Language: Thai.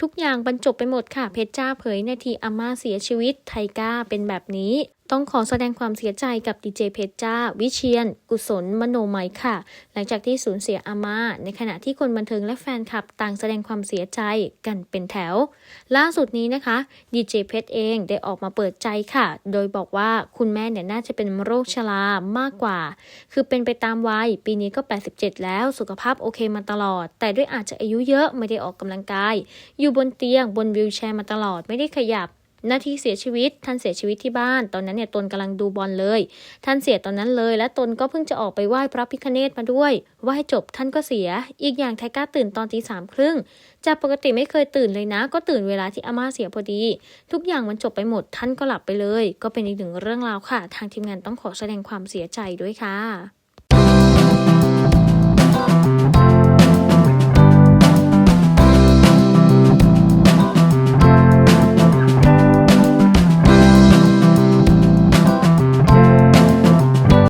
ทุกอย่างบรรจบไปหมดค่ะ เพชรจ้าเผยนาทีอาม่าเสียชีวิตไทก้าเป็นแบบนี้ ต้องขอแสดงความเสียใจกับดีเจเพชรจ้า วิเชียน กุศล มโนมัยค่ะ หลังจากที่สูญเสียอาม่า ในขณะที่คนบันเทิงและแฟนคลับต่างแสดงความเสียใจกันเป็นแถว ล่าสุดนี้นะคะดีเจเพชรเองได้ออกมาเปิดใจค่ะ โดยบอกว่าคุณแม่เนี่ยน่าจะเป็นโรคชรามากกว่า คือเป็นไปตามวัย ปีนี้ก็ 87 แล้วสุขภาพโอเคมาตลอด แต่ด้วยอาจจะอายุเยอะไม่ได้ออกกำลังกาย อยู่บนเตียงบนวิวแชร์มาตลอดไม่ได้ขยับ นาทีเสียชีวิต ท่านเสียชีวิตที่บ้าน ตอนนั้นเนี่ยตนกำลังดูบอลเลย ท่านเสียตอนนั้นเลย และตนก็เพิ่งจะออกไปไหว้พระพิคเนตมาด้วยไหว้จบท่านก็เสีย อีกอย่างไทก้าตื่นตอนตีสามครึ่งจากปกติไม่เคยตื่นเลยนะ ก็ตื่นเวลาที่อาม่าเสียพอดี ทุกอย่างมันจบไปหมดท่านก็หลับไปเลย ก็เป็นอีกหนึ่งเรื่องราวค่ะ ทางทีมงานต้องขอแสดงความเสียใจด้วยค่ะ